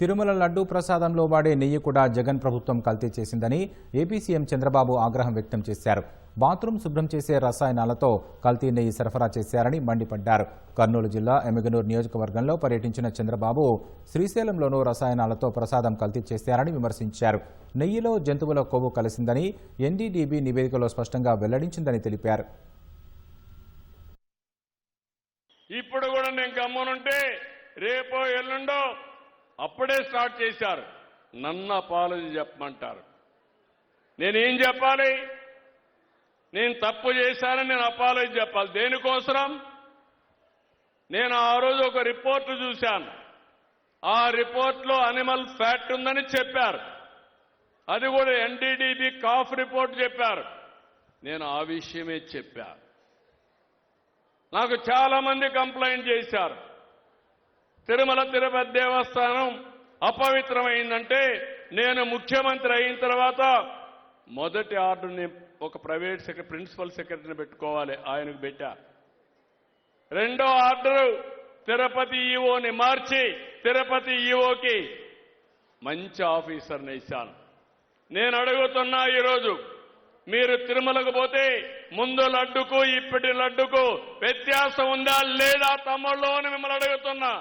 తిరుమల లడ్డూ ప్రసాదంలో వాడే నెయ్యి కూడా జగన్ ప్రభుత్వం కల్తీ చేసిందని ఏపీ సీఎం చంద్రబాబు ఆగ్రహం వ్యక్తం చేశారు. బాత్రూం శుభ్రం చేసే రసాయనాలతో కల్తీ నెయ్యి సరఫరా చేశారని మండిపడ్డారు. కర్నూలు జిల్లా ఎమ్మిగనూరు నియోజకవర్గంలో పర్యటించిన చంద్రబాబు శ్రీశైలంలోనూ రసాయనాలతో ప్రసాదం కల్తీ చేశారని విమర్శించారు. నెయ్యిలో జంతువుల కొవ్వు కలిసిందని ఎన్డీడీబీ నివేదికలో స్పష్టంగా వెల్లడించిందని తెలిపారు. ఇప్పుడు కూడా నేను గమ్మనుంటే రేపో ఎల్లుండో అప్పుడే స్టార్ట్ చేశారు. నన్ను అపాలజీ చెప్పమంటారు. నేనేం చెప్పాలి? నేను తప్పు చేశానని నేను అపాలజీ చెప్పాలి. దేనికోసరం? నేను ఆ రోజు ఒక రిపోర్ట్ చూశాను. ఆ రిపోర్ట్లో అనిమల్ ఫ్యాట్ ఉందని చెప్పారు. అది కూడా ఎన్డీడీబీ కాఫ్ రిపోర్ట్ చెప్పారు. నేను ఆ విషయమే చెప్పా. నాకు చాలా మంది కంప్లైంట్ చేశారు. తిరుమల తిరుపతి దేవస్థానం అపవిత్రమైందంటే నేను ముఖ్యమంత్రి అయిన తర్వాత మొదటి ఆర్డర్ని ఒక ప్రైవేట్ సెక్రటరీ ప్రిన్సిపల్ సెక్రటరీని పెట్టుకోవాలి ఆయనకు పెట్టా. రెండో ఆర్డరు తిరుపతి ఈఓని మార్చి తిరుపతి ఈఓకి మంచి ఆఫీసర్ని ఇచ్చాను. నేను అడుగుతున్నా ఈరోజు మీరు తిరుమలకు పోతే ముందు లడ్డుకు ఇప్పటి లడ్డుకు వ్యత్యాసం ఉందా లేదా తమ్ముళ్ళు అని మిమ్మల్ని అడుగుతున్నా.